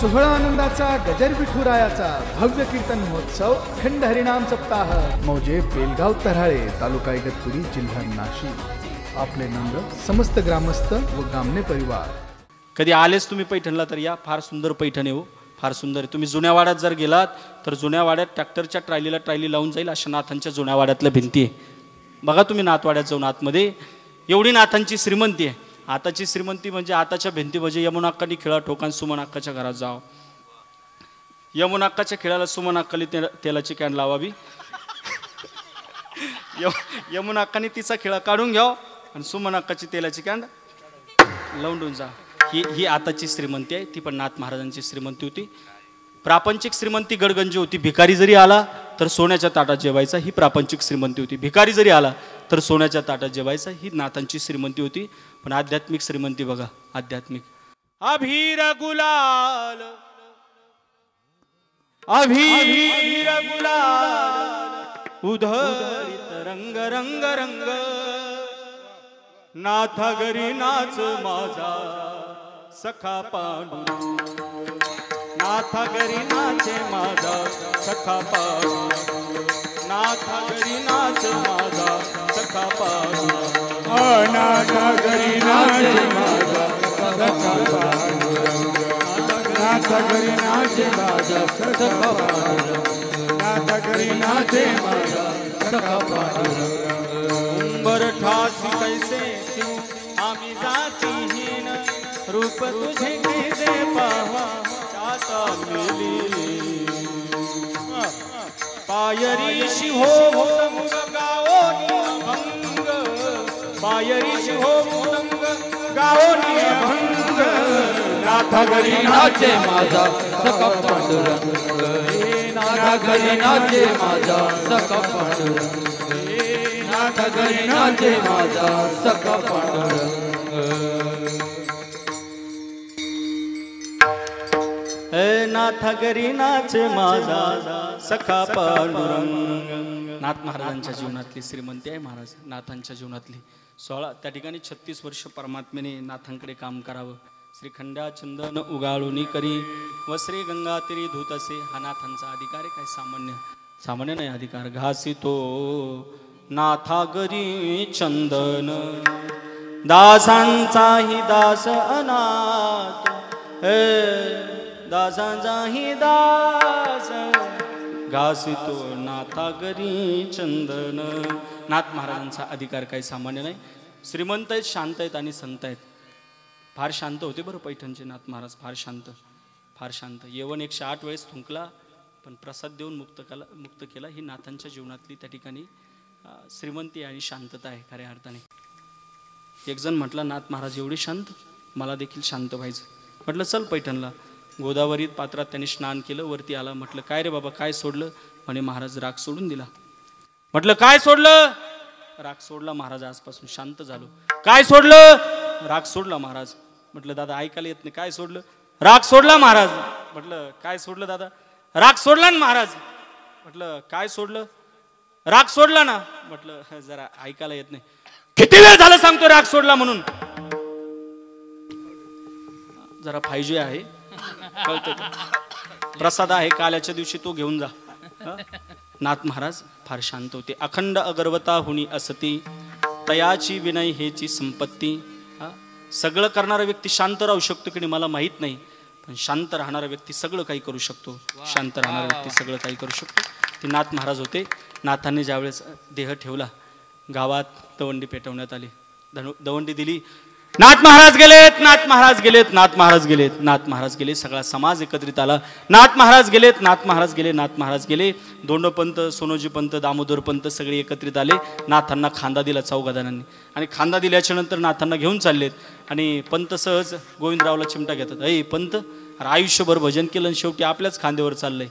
सोहळा आनंदाचा गजर विठुरायाचा भव्य कीर्तन महोत्सव खंड हरिणाम सप्ताह. मौजे बेलगाव तऱ्हाळे तालुका इगतपुरी जिल्हा नाशिक. आपले नम्र समस्त ग्रामस्थ व गामने परिवार. कधी आलेच तुम्ही पैठणला तर या फार सुंदर पैठण येऊ हो. फार सुंदर तुम्ही जुन्या वाड्यात जर गेलात तर जुन्या वाड्यात ट्रॅक्टरच्या ट्रायलीला ट्रायली लावून जाईल अशा नाथांच्या जुन्या वाड्यातल्या भिंती आहे. बघा तुम्ही नाथवाड्यात जाऊन आतमध्ये. एवढी नाथांची श्रीमंती आहे. आताची श्रीमंती म्हणजे आताच्या भिंती म्हणजे यमुनाक्कानी खेळा ठोकान सुमन अक्काच्या घरात जाव. यमुनाक्काच्या खेळाला सुमन अक्काली ते तेलाची कॅन लावावी. य- यमुना अक्काने तिचा खेळा काढून घ्याव आणि सुमन अक्काची तेलाची कॅन लवंडून जा. ही ही आताची श्रीमंती आहे. ती पण नाथ महाराजांची श्रीमंती होती. प्रापंचिक श्रीमंती गडगंजी होती. भिकारी जरी आला तर सोन्याच्या ताटात जेवायचा ही प्रापंचिक श्रीमंती होती. भिकारी जरी आला तर सोन्याच्या ताटात जेवायचा ही नाथांची श्रीमंती होती. पण आध्यात्मिक श्रीमंती बघा आध्यात्मिक. अभिर गुलाल. अभिर गुलाल. उधळीत रंग रंग रंग. नाथा घरी नाच माझा सखा पांडू. नाथा घरी नाचे माझा सखा पांडू नाथा घरी नाच माझा सखा पांडू नाथा घरी नाचे माझा सखा नाथा घरी नाचे माझा सखा पांडुरंग नाथा घरी नाचे माझा सखा पांडुरंग उंबर ठासी कैसे तू? आम्ही जातीहीन रूप तुझे कैसे पाहा? आता मिली पायरीशी हो मुदंग गाओनी अभंग. पायरीशी हो मुदंग गाओनी अभंग. नाथा घरी नाचे माझा सखा पांडुरंग. नाथा घरी नाचे माझा सखा पांडुरंग. नाथा घरी नाचे माझा सखा पांडुरंग. नाथ घरी नाचे माझा सखा पांडुरंग. नाथ महाराजांच्या जीवनातली श्रीमंती आहे महाराज. नाथांच्या जीवनातली सोळा त्या ठिकाणी छत्तीस वर्ष परमात्मेने नाथांकडे काम करावं. श्रीखंडा चंदन उगाळुनी करी व श्री गंगा तिरी धूत असे. हा नाथांचा अधिकार आहे काय सामान्य? सामान्य नाही अधिकार घासितो. नाथागरी चंदन दासांचाही दास अनाथ. हे दासांचाही दास घासितो नाथा घरी चंदन. नाथ महाराजांचा अधिकार काही सामान्य नाही. श्रीमंत आहेत शांत आहेत आणि संत आहेत. फार शांत होते बरं पैठणचे नाथ महाराज फार शांत फार शांत. येवन एकशे आठ वेळेस थुंकला पण प्रसाद देऊन मुक्त केला मुक्त केला. ही नाथांच्या जीवनातली त्या ठिकाणी श्रीमंती आणि शांतता आहे खऱ्या अर्थाने. एकजण म्हटलं नाथ महाराज एवढी शांत? मला देखील शांत व्हायचं. म्हटलं चल पैठणला. गोदावरीत पात्रात त्याने स्नान केलं वरती आला म्हटलं काय रे बाबा काय सोडलं? म्हणे महाराज राग सोडून दिला. म्हटलं काय सोडलं? राग सोडला महाराज आजपासून शांत झालो. काय सोडलं? राग सोडला महाराज. म्हटलं दादा ऐकायला येत नाही. काय सोडलं? राग सोडला महाराज. म्हटलं काय सोडलं दादा? राग सोडला ना महाराज. म्हटलं काय सोडलं? राग सोडला ना. म्हटलं जरा ऐकायला येत नाही. किती वेळ झालं सांगतो राग सोडला म्हणून? जरा फायजे आहे. कळतं. प्रसाद आहे काल्याच्या दिवशी तो घेऊन जा? नाथ महाराज फार शांत होते. अखंड अगरवता हुनी असती तयाची विनय हेची संपत्ती? सगळं करणारा व्यक्ती शांत राहू शकतो की नाही मला माहीत नाही. पण शांत राहणारा व्यक्ती सगळं काही करू शकतो. शांत राहणारा व्यक्ती सगळं काही करू शकतो. ते नाथ महाराज होते. नाथांनी ज्यावेळेस देह ठेवला गावात दवंडी पेटवण्यात आली. धनु दवंडी दिली नाथ महाराज गेलेत नाथ महाराज गेलेत नाथ महाराज गेलेत नाथ महाराज गेले सगळा समाज एकत्रित आला. नाथ महाराज गेलेत नाथ महाराज गेले नाथ महाराज गेले. दोंडोपंत सोनोजी पंत दामोदर पंत सगळे एकत्रित आले. नाथांना खांदा दिला चौघादानांनी आणि खांदा दिल्याच्या नंतर नाथांना घेऊन चाललेत. आणि पंत सहज गोविंदरावला चिमटा घेतात. अय पंत आयुष्यभर भजन केलं आणि शेवटी आपल्याच खांद्यावर चाललंय.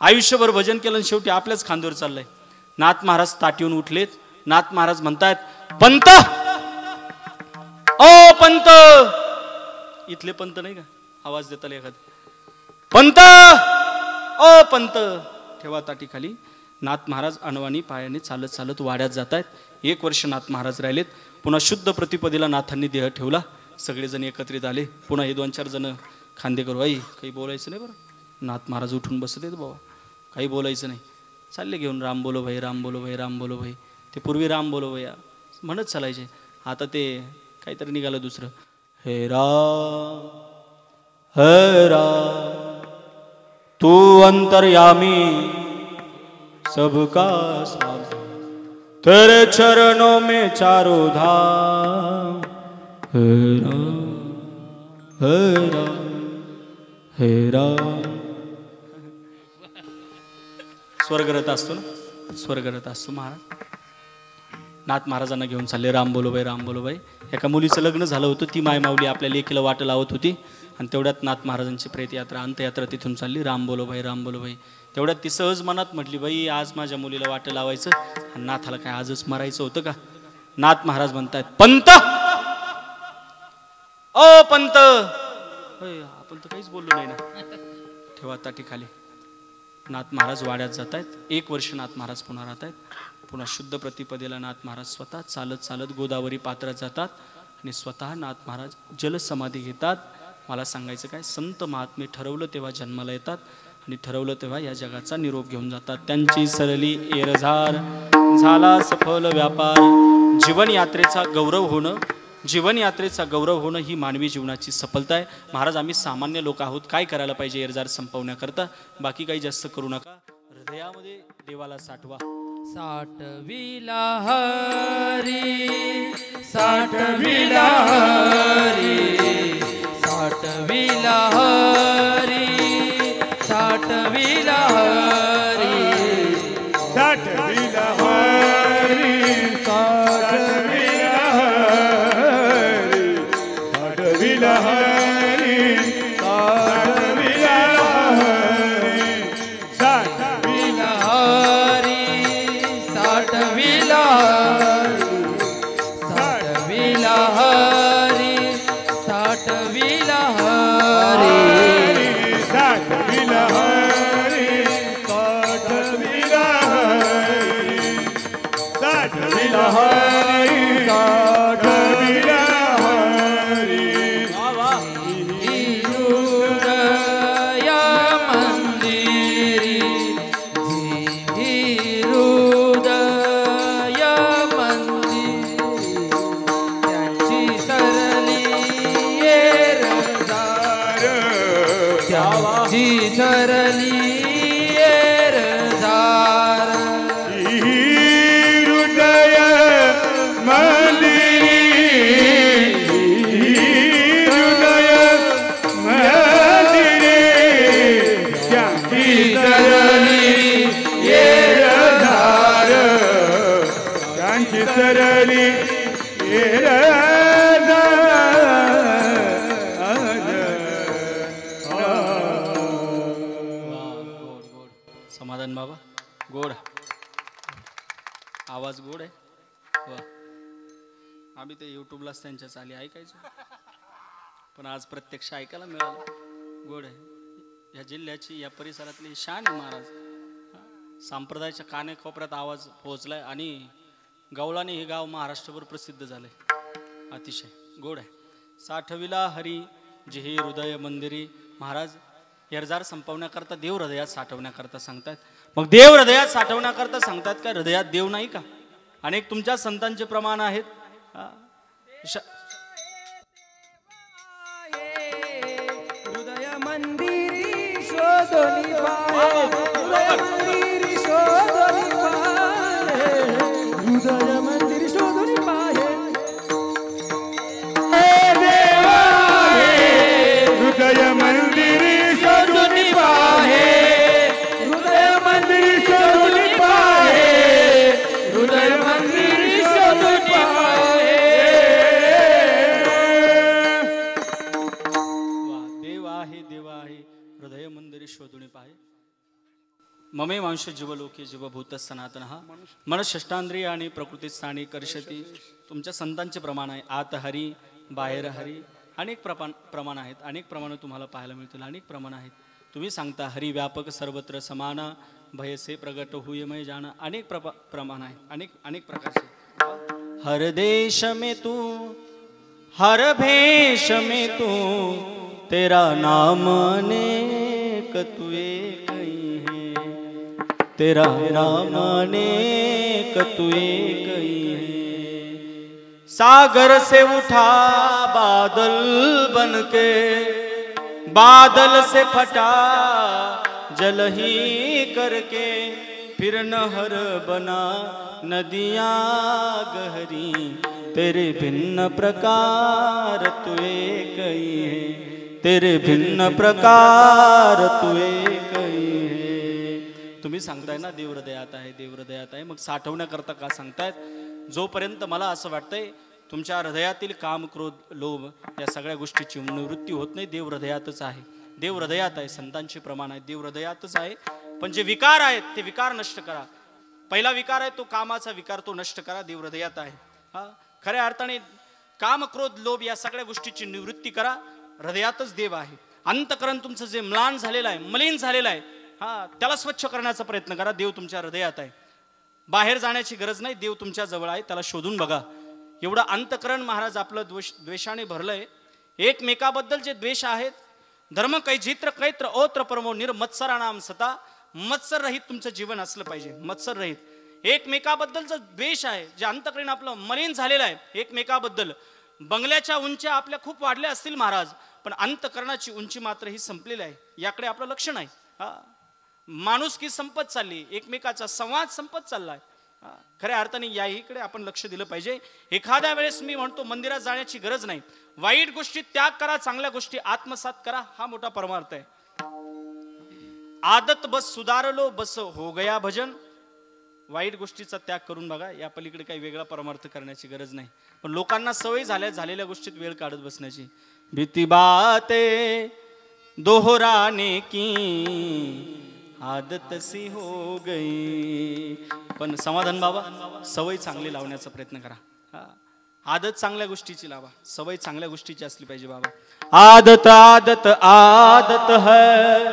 आयुष्यभर भजन केलं आणि शेवटी आपल्याच खांद्यावर चाललंय. नाथ महाराज ताटीहून उठलेत. नाथ महाराज म्हणतायत पंत ओ पंत! इथले पंत नाही का? आवाज देताल एखाद. पंत! ओ पंत! ठेवा ताटी खाली. नाथ महाराज अनवाणी पायाने चालत चालत वाड्यात जात आहेत एक वर्ष नाथ महाराज राहिलेत. पुन्हा शुद्ध प्रतिपदेला नाथांनी देह ठेवला. सगळेजण एकत्रित आले. पुन्हा हे दोन चार जण खांदेकर आई काही बोलायचं नाही बरं. नाथ महाराज उठून बसत आहेत बाबा. काही बोलायचं नाही. चालले घेऊन राम बोलो भाई राम बोलो भाई राम बोलो भाई. ते पूर्वी राम बोलो भैया. म्हणत चालायचे. आता ते काहीतरी निघालं दुसरं. हे राम हे राम तू अंतर्यामी सबका स्वामी तेरे चरणों में चारों धाम हे राम हे राम हे राम. स्वर्गरथ असतो ना? स्वर्गरथ असतो महाराज. नाथ महाराजांना घेऊन चालले. राम बोलोबाई राम बोलोबाई एका मुलीचं लग्न झालं होतं. ती मायमावली आपल्या लेकीला वाट लावत होती. आणि तेवढ्यात नाथ महाराजांची प्रेतयात्रा अंतयात्रा तिथून चालली. राम बोलोबाई राम बोलोबाई तेवढ्यात ती सहज मनात म्हटली बाई आज माझ्या मुलीला वाट लावायचं आणि नाथाला काय आजच मरायचं होतं का? नाथ महाराज म्हणतायत पंत! ओ पंत! होय, आपण तर काहीच बोललो नाही ना. ठेवा ताटी खाली. नाथ महाराज वाड्यात जात आहेत एक वर्ष नाथ महाराज पुन्हा राहत आहेत पुन्हा शुद्ध प्रतिपदेला नाथ महाराज स्वतः चालत चालत गोदावरी पात्रात जातात आणि स्वतः नाथ महाराज जलसमाधी घेतात. मला सांगायचं काय संत महात्मे ठरवलं तेव्हा जन्माला येतात आणि ठरवलं तेव्हा या जगाचा निरोप घेऊन जातात. त्यांची सरली एरझार झाला सफल व्यापार. जीवनयात्रेचा गौरव होणं जीवनयात्रेचा गौरव होणं ही मानवी जीवनाची सफलता आहे. महाराज आम्ही सामान्य लोक आहोत. काय करायला पाहिजे एरझार संपवण्याकरता? बाकी काही जास्त करू नका. हृदयामध्ये देवाला साठवा. साठविला हरी साठविला हरी साठविला हरी. दिवस त्यांच्या चाली ऐकायचो. पण आज प्रत्यक्ष ऐकायला मिळालं. गोड आहे. या जिल्ह्याची या परिसरातली शान आहे महाराज. सांप्रदायाच्या कानेकोपऱ्यात आवाज पोहोचलाय आणि गवळाने हे गाव महाराष्ट्रभर प्रसिद्ध झालंय. अतिशय. गोड आहे. साठविला हरी जिही हृदय मंदिरी. महाराज हेरजार संपवण्याकरता देव हृदयात साठवण्याकरता सांगतात मग देव हृदयात साठवण्याकरता सांगतात का हृदयात देव नाही का? अनेक तुमच्या संतांचे प्रमाण आहेत. Sh- मनुष्य मांश जीवलोके जीवभूत सनातन। हा मन आणि प्रकृती स्थानी कर्षती। तुमच्या संतांचे प्रमाण आहे. आत हरी बाहेर हरी. अनेक प्रमाण प्रमाण आहेत. अनेक प्रमाण तुम्हाला पाहायला मिळतील. अनेक प्रमाण आहेत. तुम्ही सांगता हरी व्यापक सर्वत्र समान भयसे प्रगट हुयमय जाण. अनेक प्रपा प्रमाण आहेत. अनेक अनेक प्रकारचे हर देश में तू हर भेष में तू तेरा नाम अनेक तू एक तेरा नाम अनेक तू एक ही। सागर से उठा बादल बन के बादल से फटा जल ही करके, फिर नहर बना नदियाँ गहरी, तेरे भिन्न प्रकार तू एक ही। तेरे भिन्न प्रकार तू एक ही है। तुम्ही सांगताय ना देवहृदयात आहे देव हृदयात आहे. मग साठवण्याकरता का सांगतायत? जोपर्यंत मला असं वाटतंय तुमच्या हृदयातील काम क्रोध लोभ या सगळ्या गोष्टीची निवृत्ती होत नाही देव हृदयातच आहे. देव हृदयात आहे संतांचे प्रमाण आहे देव हृदयातच आहे. पण जे विकार आहेत ते विकार नष्ट करा. पहिला विकार आहे तो कामाचा विकार तो नष्ट करा देव हृदयात आहे. हा? खऱ्या अर्थाने काम क्रोध लोभ या सगळ्या गोष्टीची निवृत्ती करा. हृदयातच देव आहे. अंतकरण तुमचं जे म्लान झालेलं आहे मलिन झालेलं आहे हा त्याला स्वच्छ करण्याचा प्रयत्न करा. देव तुमच्या हृदयात आहे. बाहेर जाण्याची गरज नाही. देव तुमच्या जवळ आहे. त्याला शोधून बघा. एवढं अंतकरण महाराज आपलं द्वेष द्वेषाने भरलंय. एकमेकाबद्दल जे द्वेष आहेत धर्म कैजित्र कैत्र ओत्र परमो निर्मत्सराणाम सता मत्सर रहित तुमचं जीवन असलं पाहिजे. मत्सर रहित एकमेकाबद्दलचं द्वेष आहे जे अंतकरण आपलं मलिन झालेलं आहे एकमेकाबद्दल. बंगल्याच्या उंच्या आपल्या खूप वाढल्या असतील महाराज पण अंतकरणाची उंची मात्र ही संपलेली आहे. याकडे आपलं लक्ष नाही. हा. माणुसकी संपत चालली एकमेकाचा संवाद संपत चाललाय. खऱ्या अर्थाने याहीकडे आपण लक्ष दिलं पाहिजे. एखाद्या वेळेस मी म्हणतो मंदिरात जाण्याची गरज नाही. वाईट गोष्टी त्याग करा चांगल्या गोष्टी आत्मसात करा हा मोठा परमार्थ आहे. आदत बस सुधारलो बस हो गया भजन. वाईट गोष्टीचा त्याग करून बघा या पलीकडे काही वेगळा परमार्थ करण्याची गरज नाही. पण लोकांना सवय झाल्या झालेल्या गोष्टीत वेळ काढत बसण्याची. भीती बाते दोहराने की आदत सी हो गई। पण समाधान बाबा सवय चांगली लावण्याचा प्रयत्न करा. हा. आदत चांगल्या गोष्टीची लावा. सवय चांगल्या गोष्टीची असली पाहिजे बाबा. आदत आदत आदत है.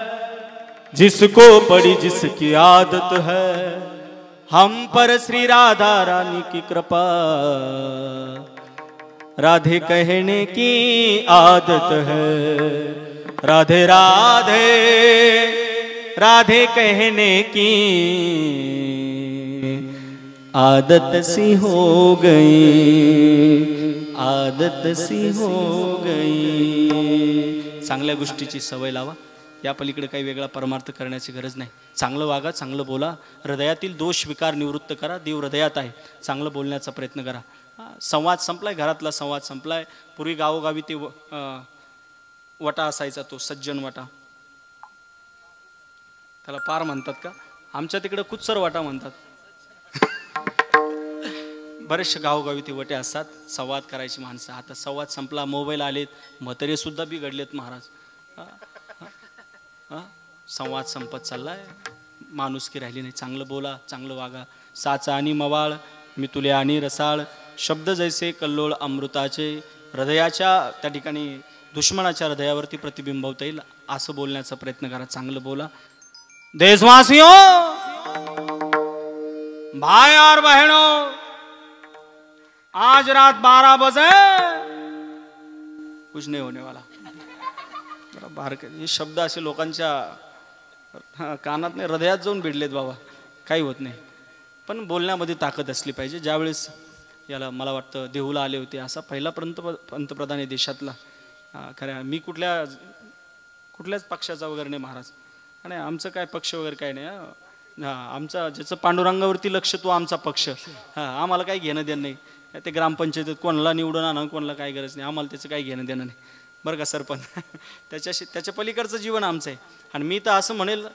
जिसको पड़ी जिसकी आदत है। हम पर श्री राधा रानी की कृपा। राधे कहने की आदत है। राधे राधे। राधे कहने की आदत सी हो गई आदत सी हो गई। चांगल्या गोष्टीची सवय लावा. या पलीकडे काही वेगळा परमार्थ करण्याची गरज नाही. चांगलं वागा चांगलं बोला. हृदयातील दोष विकार निवृत्त करा. देव हृदयात आहे. चांगलं बोलण्याचा प्रयत्न करा. संवाद संपलाय घरातला संवाद संपलाय. पूर्वी गावोगावी ते व- वटा असायचा तो सज्जन वटा. त्याला पार म्हणतात का? आमच्या तिकडे कुत्सर वाटा म्हणतात. बरेचसे गावोगावी ते वटे असतात. संवाद करायची माणसं. आता संवाद संपला मोबाईल आलेत. म्हातारे सुद्धा बिघडलेत महाराज. संवाद संपत चाललाय. माणुसकी राहिली नाही. चांगलं बोला चांगलं वागा. साचा आणि मवाळ मी तुले आणि रसाळ. शब्द जैसे कल्लोळ अमृताचे. हृदयाच्या त्या ठिकाणी दुश्मनाच्या हृदयावरती प्रतिबिंबवता येईल. असं बोलण्याचा प्रयत्न करा. चांगलं बोला. देशवासियों भाई और बहनों आज रात बारह बजे कुछ नहीं होने वाला। जरा बाहेर हे शब्द असे लोकांच्या हा, कानात नाही हृदयात जाऊन भिडलेत बाबा काही होत नाही. पण बोलण्यामध्ये ताकद असली पाहिजे. ज्यावेळेस याला मला वाटतं देहूला आले होते असा पहिला पंत पंतप्रधान आहे देशातला हा, खऱ्या मी कुठल्या कुठल्याच पक्षाचा वगैरे नाही महाराज. आणि आमचं काय पक्ष वगैरे काय नाही हा. आमचा ज्याचं पांडुरंगावरती लक्ष तो आमचा पक्ष. हा आम्हाला काही घेणं देणं नाही. ते ग्रामपंचायतीत कोणाला निवडून आणा कोणाला काही गरज नाही. आम्हाला त्याचं काही घेणं देणं नाही. बरं का सरपंच? त्याच्याशी त्याच्या पलीकडचं जीवन आमचं आहे. आणि मी तर असं म्हणेल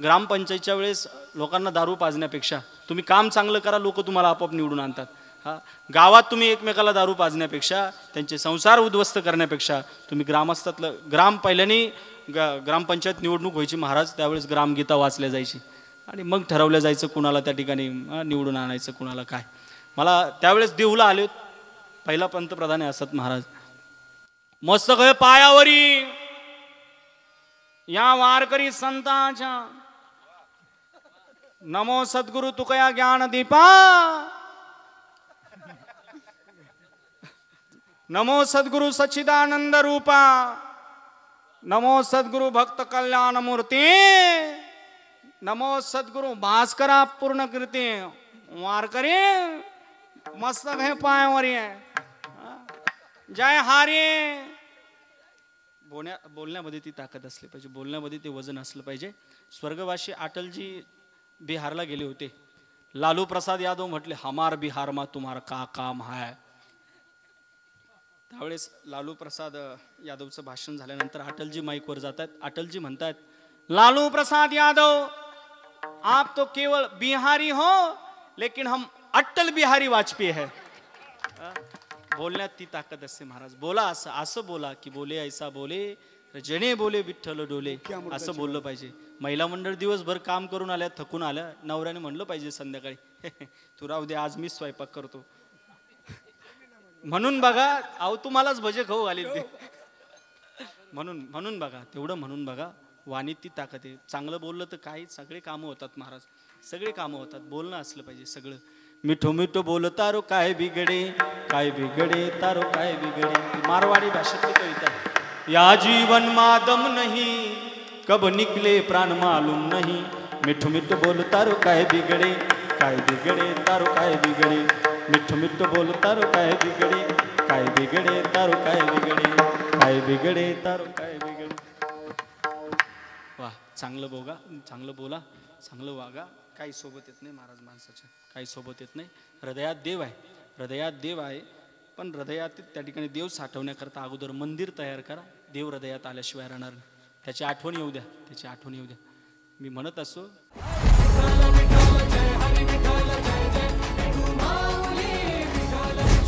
ग्रामपंचायतच्या वेळेस लोकांना दारू पाजण्यापेक्षा तुम्ही काम चांगलं करा लोक तुम्हाला आपोआप निवडून आणतात. हा गावात तुम्ही एकमेकाला दारू पाजण्यापेक्षा त्यांचे संसार उद्ध्वस्त करण्यापेक्षा तुम्ही ग्रामस्थातलं ग्राम पहिल्याने ग ग्रामपंचायत निवडणूक व्हायची महाराज त्यावेळेस ग्रामगीता वाचल्या जायची. आणि मग ठरवलं जायचं कुणाला त्या ठिकाणी निवडून आणायचं कुणाला काय. मला त्यावेळेस देऊला आले पहिला पंतप्रधान असत महाराज. मस्त गय पायावरी. या वारकरी संतांच्या. नमो सद्गुरु तुकया ज्ञान दीपा. नमो सद्गुरु सच्चिदानंद रूपा. नमो सद्गुरु भक्त कल्याण मूर्ती। नमो सद्गुरु भास्करा पूर्ण कीर्ती। वारकरी मस्तक हे पायावर आहे हा. जय हारी। बोलण्या बोलण्यामध्ये ती ताकद असली पाहिजे. बोलण्यामध्ये ते वजन असलं पाहिजे. स्वर्गवासी अटलजी बिहारला गेले होते. लालू प्रसाद यादव म्हटले हमार बिहार मा तुम्हार का काम है? त्यावेळेस लालू प्रसाद यादवचं भाषण झाल्यानंतर अटलजी माईकवर जातात अटलजी म्हणतात लालू प्रसाद यादव आप तो केवळ बिहारी हो लेकिन हम अटल बिहारी वाजपेयी है. बोलण्यात ती ताकद असते महाराज. बोला असं असं बोला की बोले ऐसा बोले जने बोले विठ्ठल डोले असं बोललं पाहिजे. महिला मंडळ दिवसभर काम करून आल्या थकून आल्या नवऱ्याने म्हणलं पाहिजे संध्याकाळी. तू राहू दे आज मीच स्वयंपाक करतो. म्हणून बघा अहो तुम्हालाच भजे खाऊ घालील ते. म्हणून म्हणून बघा तेवढं म्हणून बघा वाणीत ती ताकद आहे. चांगलं बोललं तर काही सगळे कामं होतात महाराज. सगळे कामं होतात. बोलणं असलं पाहिजे सगळं. मिठो मिठो बोलतारो काय बिगडे काय बिगडे तारो काय बिघडे. मारवाडी भाषेतली कविता या जीवन मादम नाही कब निकले प्राण मालूम नाही. मिठो मिठो बोलतारो काय बिगडे काय बिगडे तारो काय बिगडे मिठो बोल तारो काय बिगडे? काय बिगडे? तारो काय बिगडे? काय बिगडे? तारो काय बिगडे? वा चांगलं बोगा चांगलं बोला चांगलं वागा. काही सोबत येत नाही महाराज माणसाच्या. काही सोबत येत नाही. हृदयात देव आहे. हृदयात देव आहे. पण हृदयात त्या ठिकाणी देव साठवण्याकरता अगोदर मंदिर तयार करा. देव हृदयात आल्याशिवाय राहणार नाही. त्याची आठवण येऊ द्या. त्याची आठवण येऊ द्या. मी म्हणत असो.